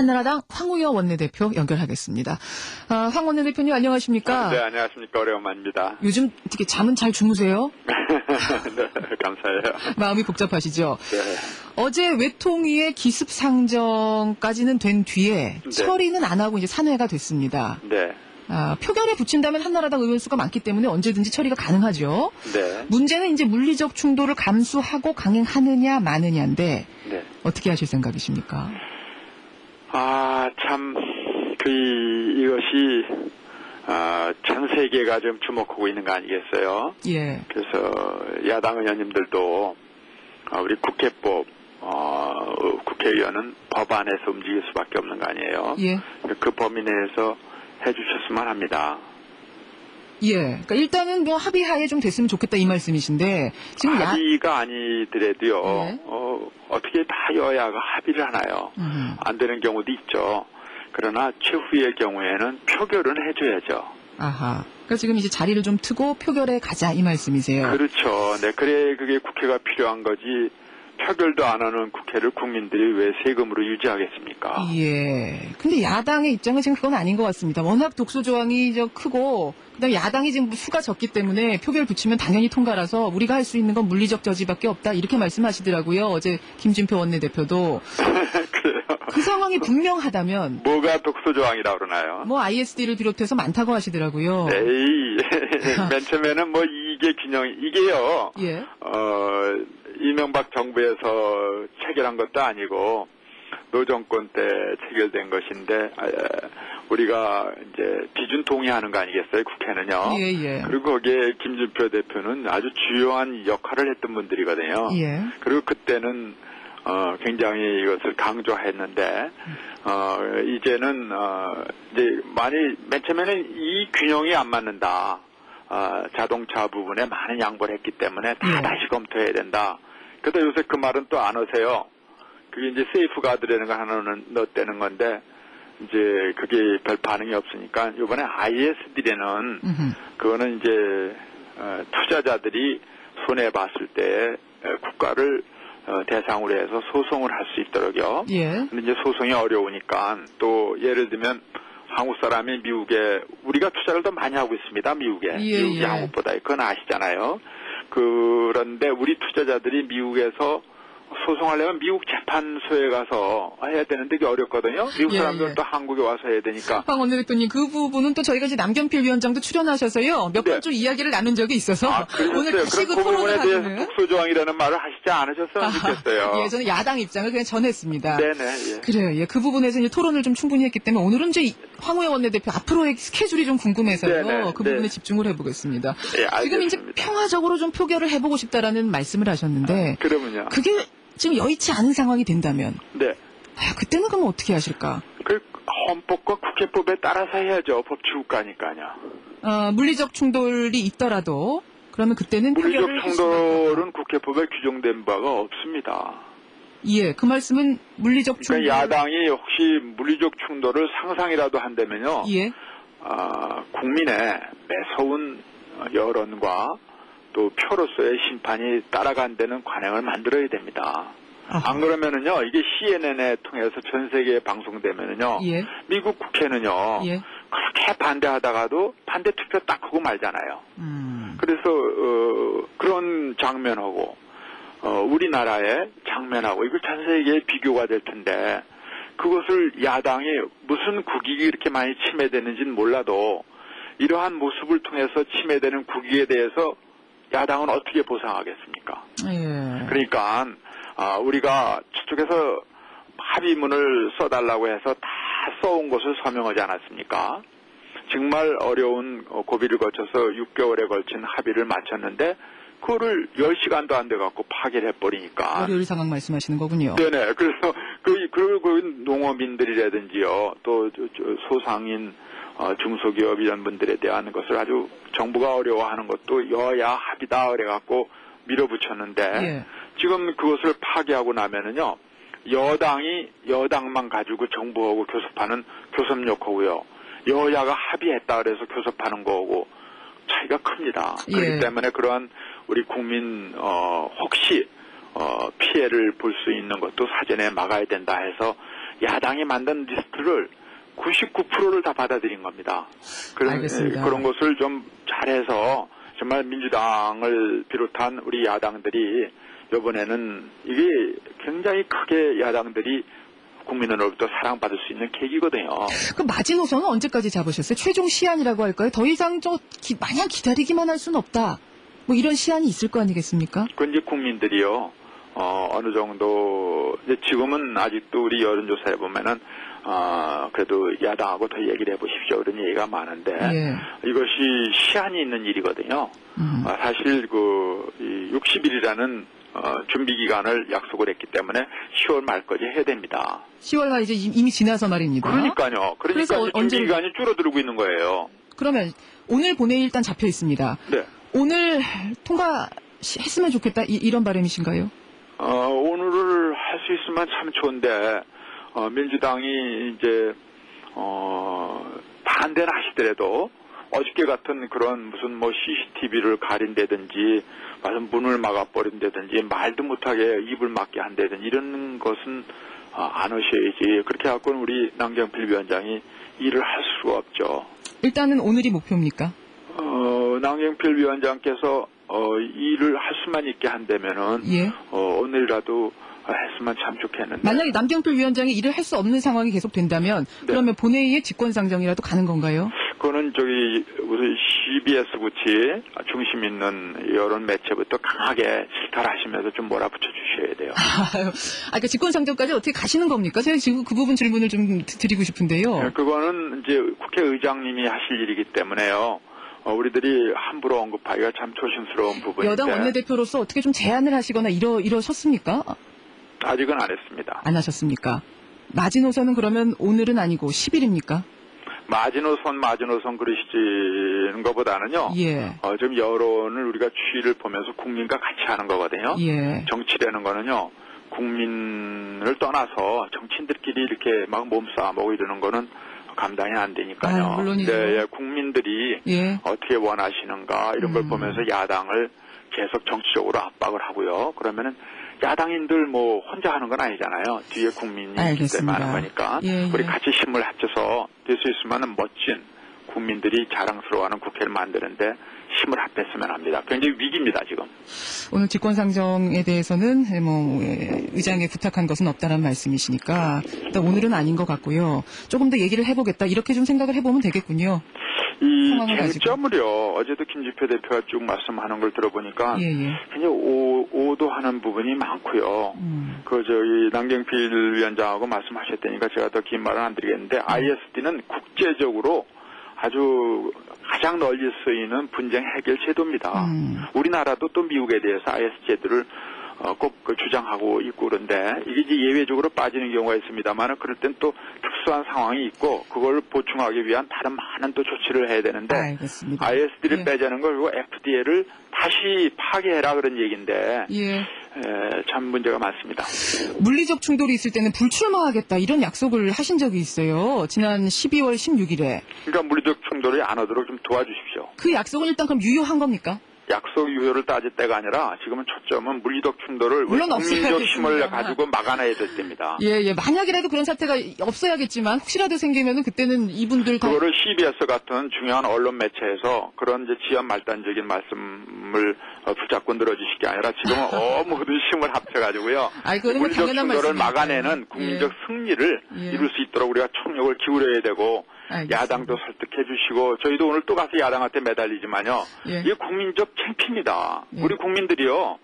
한나라당 황우여 원내대표 연결하겠습니다. 아, 황 원내대표님 안녕하십니까? 네, 안녕하십니까. 오래간만입니다. 요즘 어떻게 잠은 잘 주무세요? 네, 감사해요. 마음이 복잡하시죠? 네. 어제 외통위의 기습 상정까지는 된 뒤에 네. 처리는 안 하고 이제 산회가 됐습니다. 네. 아, 표결에 붙인다면 한나라당 의원 수가 많기 때문에 언제든지 처리가 가능하죠. 네. 문제는 이제 물리적 충돌을 감수하고 강행하느냐 마느냐인데 네. 어떻게 하실 생각이십니까? 아, 참, 그, 이- 이것이, 아, 전 세계가 좀 주목하고 있는 거 아니겠어요? 예. 그래서 야당 의원님들도 아, 우리 국회법, 어, 국회의원은 법안에서 움직일 수밖에 없는 거 아니에요? 예. 그 범위 내에서 해주셨으면 합니다. 예. 그러니까 일단은 뭐 합의하에 좀 됐으면 좋겠다 이 말씀이신데 지금 야 합의가 아니더라도요, 네. 어, 어떻게 다 여야가 합의를 하나요? 음. 안 되는 경우도 있죠. 그러나 최후의 경우에는 표결은 해줘야죠. 아하. 그러니까 지금 이제 자리를 좀 트고 표결에 가자 이 말씀이세요. 그렇죠. 네, 그래 그게 국회가 필요한 거지. 표결도 안 하는 국회를 국민들이 왜 세금으로 유지하겠습니까? 예. 근데 야당의 입장은 지금 그건 아닌 것 같습니다. 워낙 독소 조항이 저 크고, 그다음에 야당이 지금 수가 적기 때문에 표결 붙이면 당연히 통과라서 우리가 할 수 있는 건 물리적 저지밖에 없다 이렇게 말씀하시더라고요. 어제 김진표 원내대표도 그래요. 그 상황이 분명하다면 뭐가 독소 조항이라 그러나요? 뭐 ISD를 비롯해서 많다고 하시더라고요. 에이, 맨 처음에는 뭐 이게 균형, 이게요, 예. 어, 이명박 정부에서 체결한 것도 아니고, 노정권 때 체결된 것인데, 아, 우리가 이제 기준 동의하는 거 아니겠어요, 국회는요? 예, 예. 그리고 거기에 김준표 대표는 아주 주요한 역할을 했던 분들이거든요. 예. 그리고 그때는 어, 굉장히 이것을 강조했는데 어, 이제는 어, 이제 많이 맨 처음에는 이 균형이 안 맞는다. 어, 자동차 부분에 많은 양보를 했기 때문에 다 예. 다시 검토해야 된다. 그런데 요새 그 말은 또안 하세요. 그게 이제 세이프 가드라는 거 하나는 넣었다는 건데 이제 그게 별 반응이 없으니까 이번에 ISD라는 음흠. 그거는 이제 어, 투자자들이 손해 봤을 때 어, 국가를 어, 대상으로 해서 소송을 할 수 있도록요. 예. 근데 이제 소송이 어려우니까 또 예를 들면 한국 사람이 미국에 우리가 투자를 더 많이 하고 있습니다. 미국에 예, 미국이 예. 한국보다 그건 아시잖아요. 그런데 우리 투자자들이 미국에서 소송하려면 미국 재판소에 가서 해야 되는데 그게 어렵거든요. 미국 예, 사람들은 예. 또 한국에 와서 해야 되니까 황 원내대표님 그 부분은 또 저희가 이제 남경필 위원장도 출연하셔서요 몇 네. 번좀 이야기를 나눈 적이 있어서 아, 오늘. 다시 그그 토론을 하기는 독소조항이라는 말을 하시지 않으셨으면 좋겠어요. 예, 저는 야당 입장을 그냥 전했습니다. 네네, 예. 그래요. 예, 그 부분에서 이제 토론을 좀 충분히 했기 때문에 오늘은 이제 이- 황우혜 원내대표 앞으로의 스케줄이 좀 궁금해서요. 네네, 그 네. 부분에 집중을 해보겠습니다. 예, 지금 이제. 평화적으로 좀 표결을 해보고 싶다라는 말씀을 하셨는데 그러면요. 그게 지금 여의치 않은 상황이 된다면 네. 아, 그때는 그럼 어떻게 하실까? 그 헌법과 국회법에 따라서 해야죠. 법치국가니까요. 어, 물리적 충돌이 있더라도 그러면 그때는 물리적 충돌은 국회법에 규정된 바가 없습니다. 예, 그 말씀은 물리적 충돌. 그러니까 야당이 혹시 물리적 충돌을 상상이라도 한다면요. 예, 아, 국민의 매서운 여론과 또 표로서의 심판이 따라간다는 관행을 만들어야 됩니다. 아하. 안 그러면은요, 이게 CNN에 통해서 전 세계에 방송되면은요, 예, 미국 국회는요, 예, 그렇게 반대하다가도 반대 투표 딱 하고 말잖아요. 음, 그래서 어, 그런 장면하고 어, 우리나라의 장면하고 이거 전 세계에 비교가 될 텐데 그것을 야당이 무슨 국익이 이렇게 많이 침해되는지는 몰라도 이러한 모습을 통해서 침해되는 국익에 대해서 야당은 어떻게 보상하겠습니까? 예, 그러니까 아, 우리가 저쪽에서 합의문을 써달라고 해서 다 써온 것을 서명하지 않았습니까? 정말 어려운 어, 고비를 거쳐서 6개월에 걸친 합의를 마쳤는데 그거를 10시간도 안 돼갖고 파기를 해버리니까 월요일 상황 말씀하시는 거군요. 네네. 그래서 그, 그, 그 농어민들이라든지요, 또 저, 저 소상인, 어, 중소기업 이런 분들에 대한 것을 아주 정부가 어려워하는 것도 여야 합의다 그래갖고 밀어붙였는데 예. 지금 그것을 파기하고 나면은요, 여당이 여당만 가지고 정부하고 교섭하는 교섭력하고요, 여야가 합의했다 그래서 교섭하는 거고 차이가 큽니다. 예. 그렇기 때문에 그러한 우리 국민 어, 혹시 어, 피해를 볼 수 있는 것도 사전에 막아야 된다 해서 야당이 만든 리스트를 99%를 다 받아들인 겁니다. 그런, 알겠습니다. 예, 그런 것을 좀 잘해서 정말 민주당을 비롯한 우리 야당들이 이번에는 이게 굉장히 크게 야당들이 국민으로부터 사랑받을 수 있는 계기거든요. 그 마지노선은 언제까지 잡으셨어요? 최종 시한이라고 할까요? 더 이상 저 기- 마냥 기다리기만 할 수는 없다. 뭐 이런 시한이 있을 거 아니겠습니까? 그 이제 국민들이요, 어, 어느 정도, 이제 지금은 아직도 우리 여론조사에 보면은, 어, 그래도 야당하고 더 얘기를 해보십시오. 그런 얘기가 많은데, 예. 이것이 시한이 있는 일이거든요. 음. 아, 사실 그, 이 60일이라는, 어, 준비 기간을 약속을 했기 때문에 10월 말까지 해야 됩니다. 10월가 이제 이- 이미 지나서 말입니다. 그러니까요. 그러니까 이제 준비 언제- 기간이 줄어들고 있는 거예요. 그러면 오늘 본회의 일단 잡혀 있습니다. 네. 오늘 통과했으면 좋겠다 이, 런 바람이신가요? 어, 오늘을 할 수 있으면 참 좋은데, 어, 민주당이 이제, 어, 반대는 하시더라도, 어저께 같은 그런 무슨 뭐 CCTV를 가린다든지, 무슨 문을 막아버린다든지, 말도 못하게 입을 막게 한다든지, 이런 것은 어, 안 하셔야지. 그렇게 갖고는 우리 남경필 위원장이 일을 할 수가 없죠. 일단은 오늘이 목표입니까? 어, 남경필 위원장께서 어, 일을 할 수만 있게 한다면은, 예. 어, 오늘이라도 했으면 참 좋겠는데. 만약에 남경필 위원장이 일을 할 수 없는 상황이 계속 된다면 네. 그러면 본회의에 직권상정이라도 가는 건가요? 그거는 저기 우리 CBS 부치 중심 있는 여론 매체부터 강하게 실타를 하시면서 좀 몰아붙여 주셔야 돼요. 아유, 아, 그러니까 직권상정까지 어떻게 가시는 겁니까? 제가 지금 그 부분 질문을 좀 드- 드리고 싶은데요. 네, 그거는 이제 국회의장님이 하실 일이기 때문에요. 어, 우리들이 함부로 언급하기가 참 조심스러운 부분인데 여당 원내대표로서 어떻게 좀 제안을 하시거나 이러, 이러셨습니까? 아직은 안 했습니다. 안 하셨습니까? 마지노선은 그러면 오늘은 아니고 10일입니까? 마지노선 마지노선 그러시는 것보다는요. 예. 어, 좀 여론을 우리가 추이를 보면서 국민과 같이 하는 거거든요. 예. 정치라는 거는요, 국민을 떠나서 정치인들끼리 이렇게 막 몸싸움하고 이러는 거는 감당이 안 되니까요. 아유, 물론이죠. 네, 예, 국민들이 예. 어떻게 원하시는가 이런 걸 음. 보면서 야당을 계속 정치적으로 압박을 하고요. 그러면은 야당인들 뭐 혼자 하는 건 아니잖아요. 뒤에 국민이. 때문에 하는 거니까 예, 예. 우리 같이 힘을 합쳐서 될 수 있으면 멋진 국민들이 자랑스러워하는 국회를 만드는데 힘을 합했으면 합니다. 굉장히 위기입니다 지금. 오늘 직권상정에 대해서는 뭐 예, 의장에 부탁한 것은 없다는 말씀이시니까 일단 오늘은 아닌 것 같고요. 조금 더 얘기를 해보겠다 이렇게 좀 생각을 해보면 되겠군요. 이 상황을 가지고. 쟁점을요 어제도 김지표 대표가 쭉 말씀하는 걸 들어보니까 예, 예. 굉장히 오, 오도하는 부분이 많고요. 음. 그 저기 남경필 위원장하고 말씀하셨다니까 제가 더 긴 말은 안 드리겠는데 음. ISD는 국제적으로 아주 가장 널리 쓰이는 분쟁 해결 제도입니다. 음. 우리나라도 또 미국에 대해서 IS 제도를 어, 꼭그 주장하고 있고 그런데 이게 이제 예외적으로 빠지는 경우가 있습니다만 그럴 땐 또 특수한 상황이 있고 그걸 보충하기 위한 다른 많은 또 조치를 해야 되는데 알겠습니다. ISD를 예. 빼자는 걸 FDA를 다시 파괴해라 그런 얘기인데 예. 에, 참 문제가 많습니다. 물리적 충돌이 있을 때는 불출마하겠다 이런 약속을 하신 적이 있어요. 지난 12월 16일에 그러니까 물리적 충돌이 안 오도록 좀 도와주십시오. 그 약속은 일단 그럼 유효한 겁니까? 약속 유효를 따질 때가 아니라 지금은 초점은 물리적 충돌을 물론 국민적 힘을. 가지고 막아내야 될 때입니다. 예, 예. 만약이라도 그런 사태가 없어야겠지만 혹시라도 생기면은 그때는 이분들 다 그거를 CBS 같은 중요한 언론 매체에서 그런 이제 지연 말단적인 말씀을 어, 붙잡고 늘어주실 게 아니라 지금은 어, 모든 힘을 합쳐가지고요. 아이, 물리적 충돌을 말씀이니까요. 막아내는 국민적 예. 승리를 예. 이룰 수 있도록 우리가 총력을 기울여야 되고 알겠습니다. 야당도 설득해 주시고 저희도 오늘 또 가서 야당한테 매달리지만요. 예. 이게 국민적 창피입니다. 예. 우리 국민들이요.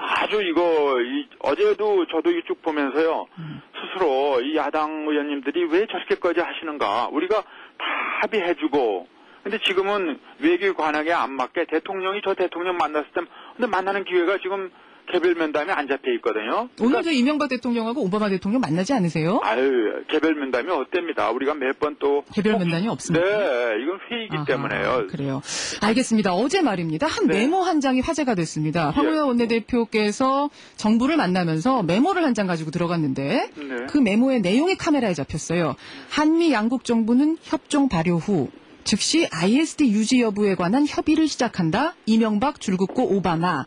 아주 이거 이, 어제도 저도 이 쭉 보면서요. 음. 스스로 이 야당 의원님들이 왜 저렇게까지 하시는가. 우리가 다 합의해주고 근데 지금은 외교 관행에 안 맞게 대통령이 저 대통령 만났을 때 근데 만나는 기회가 지금 개별 면담에 안 잡혀 있거든요. 오늘 저 이명박 대통령하고 오바마 대통령 만나지 않으세요? 아유, 개별 면담이 어땠습니다. 우리가 몇번 또. 개별 면담이 없습니다. 네, 이건 회의이기 아하, 때문에요. 그래요. 알겠습니다. 어제 말입니다. 한 네. 메모 한 장이 화제가 됐습니다. 황우여 예. 원내대표께서 정부를 만나면서 메모를 한 장 가지고 들어갔는데 네. 그 메모의 내용이 카메라에 잡혔어요. 한미 양국 정부는 협정 발효 후 즉시 ISD 유지 여부에 관한 협의를 시작한다. 이명박, 줄긋고 오바마.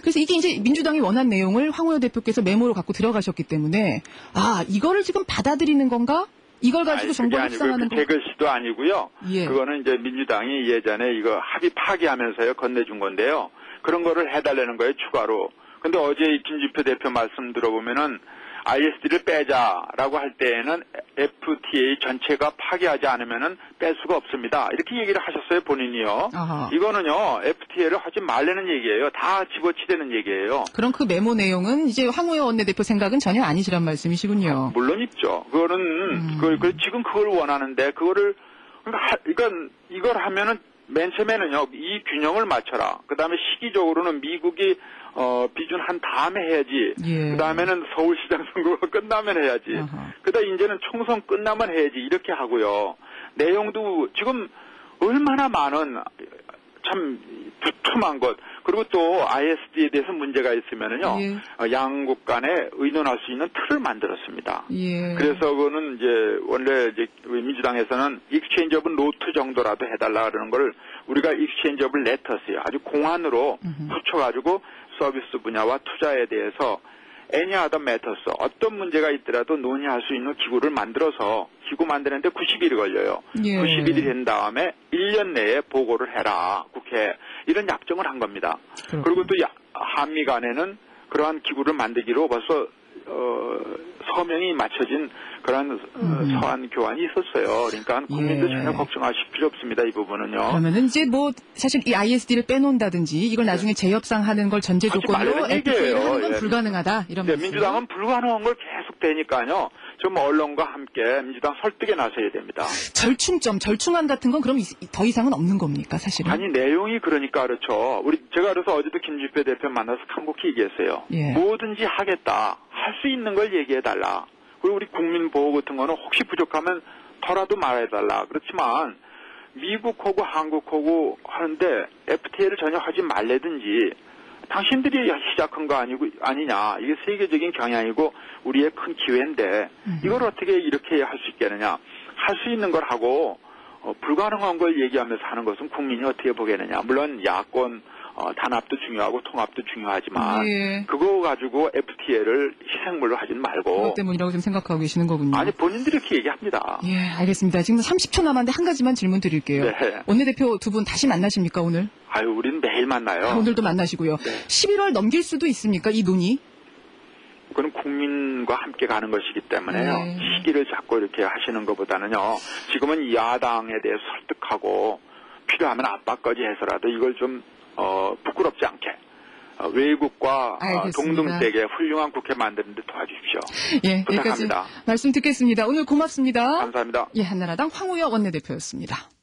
그래서 이게 이제 민주당이 원한 내용을 황우여 대표께서 메모로 갖고 들어가셨기 때문에 아 이거를 지금 받아들이는 건가? 이걸 가지고 정부를 협상하는 그 건가? 개글씨도 아니고요. 예. 그거는 이제 민주당이 예전에 이거 합의 파기하면서요 건네준 건데요. 그런 거를 해달라는 거예요 추가로. 근데 어제 이 김지표 대표 말씀 들어보면은 ISD를 빼자라고 할 때에는 FTA 전체가 파기하지 않으면은 뺄 수가 없습니다. 이렇게 얘기를 하셨어요 본인이요. 아하. 이거는요 FTA를 하지 말라는 얘기예요. 다 집어치대는 얘기예요. 그럼 그 메모 내용은 이제 황우여 원내대표 생각은 전혀 아니시란 말씀이시군요. 물론 있죠. 그거는 음. 그, 그 지금 그걸 원하는데 그거를 그러니까 하- 이건 이걸 하면은 맨 처음에는요 이 균형을 맞춰라. 그 다음에 시기적으로는 미국이 어, 비준한 다음에 해야지. 예. 그 다음에는 서울시장 선거가 끝나면 해야지. 아하. 그다음 이제는 총선 끝나면 해야지 이렇게 하고요. 내용도 지금 얼마나 많은 참 두툼한 것 그리고 또 ISD에 대해서 문제가 있으면은요 예. 어, 양국 간에 의논할 수 있는 틀을 만들었습니다. 예. 그래서 그거는 이제 원래 이제 민주당에서는 익스체인지 오브 노트 정도라도 해달라 그러는 걸 우리가 익스체인지 오브 레터스요 아주 공안으로. 붙여가지고 서비스 분야와 투자에 대해서 any other matters 어떤 문제가 있더라도 논의할 수 있는 기구를 만들어서 기구 만드는데 90일이 걸려요. 예. 90일이 된 다음에 1년 내에 보고를 해라 국회 이런 약정을 한 겁니다. 그렇군요. 그리고 또 야- 한미 간에는 그러한 기구를 만들기로 벌써 어, 서명이 맞춰진 그러한 어, 음. 서한 교환이 있었어요. 그러니까 국민들 예. 전혀 걱정하실 필요 없습니다. 이 부분은요. 그러면은 이제 뭐 사실 이 ISD를 빼놓는다든지 이걸 나중에 재협상하는 걸 전제 조건으로 FTA를. 하는 건 예. 불가능하다 이런 네, 말씀. 민주당은 불가능한 걸 계속 되니까요. 좀 언론과 함께 민주당 설득에 나서야 됩니다. 절충점, 절충안 같은 건 그럼 이- 더 이상은 없는 겁니까 사실은? 아니 내용이 그러니까 그렇죠. 우리 제가 그래서 어제도 김주표 대표 만나서 간곡히 얘기했어요. 예. 뭐든지 하겠다. 할 수 있는 걸 얘기해 달라. 그리고 우리 국민 보호 같은 거는 혹시 부족하면 더라도 말해 달라. 그렇지만 미국하고 한국하고 하는데 FTA를 전혀 하지 말래든지 당신들이 시작한 거 아니고 아니냐. 이게 세계적인 경향이고 우리의 큰 기회인데 이걸 어떻게 이렇게 할 수 있겠느냐. 할 수 있는 걸 하고 어, 불가능한 걸 얘기하면서 하는 것은 국민이 어떻게 보겠느냐. 물론 야권 어, 단합도 중요하고 통합도 중요하지만 예. 그거 가지고 FTA를 희생물로 하진 말고 그것 때문이라고 지금 생각하고 계시는 거군요. 아니 본인들이 이렇게 얘기합니다. 예, 알겠습니다. 지금 30초 남았는데 한 가지만 질문 드릴게요. 네. 원내대표 두 분 다시 만나십니까 오늘? 아유 우리는 매일 만나요. 아, 오늘도 만나시고요. 네. 11월 넘길 수도 있습니까 이 논의? 그건 국민과 함께 가는 것이기 때문에요. 네. 시기를 잡고 이렇게 하시는 것보다는요. 지금은 야당에 대해 설득하고 필요하면 압박까지 해서라도 이걸 좀 어, 부끄럽지 않게 어, 외국과 어. 동등세계 훌륭한 국회 만드는 데 도와주십시오. 예, 부탁합니다. 말씀 듣겠습니다. 오늘 고맙습니다. 감사합니다. 예, 한나라당 황우여 원내대표였습니다.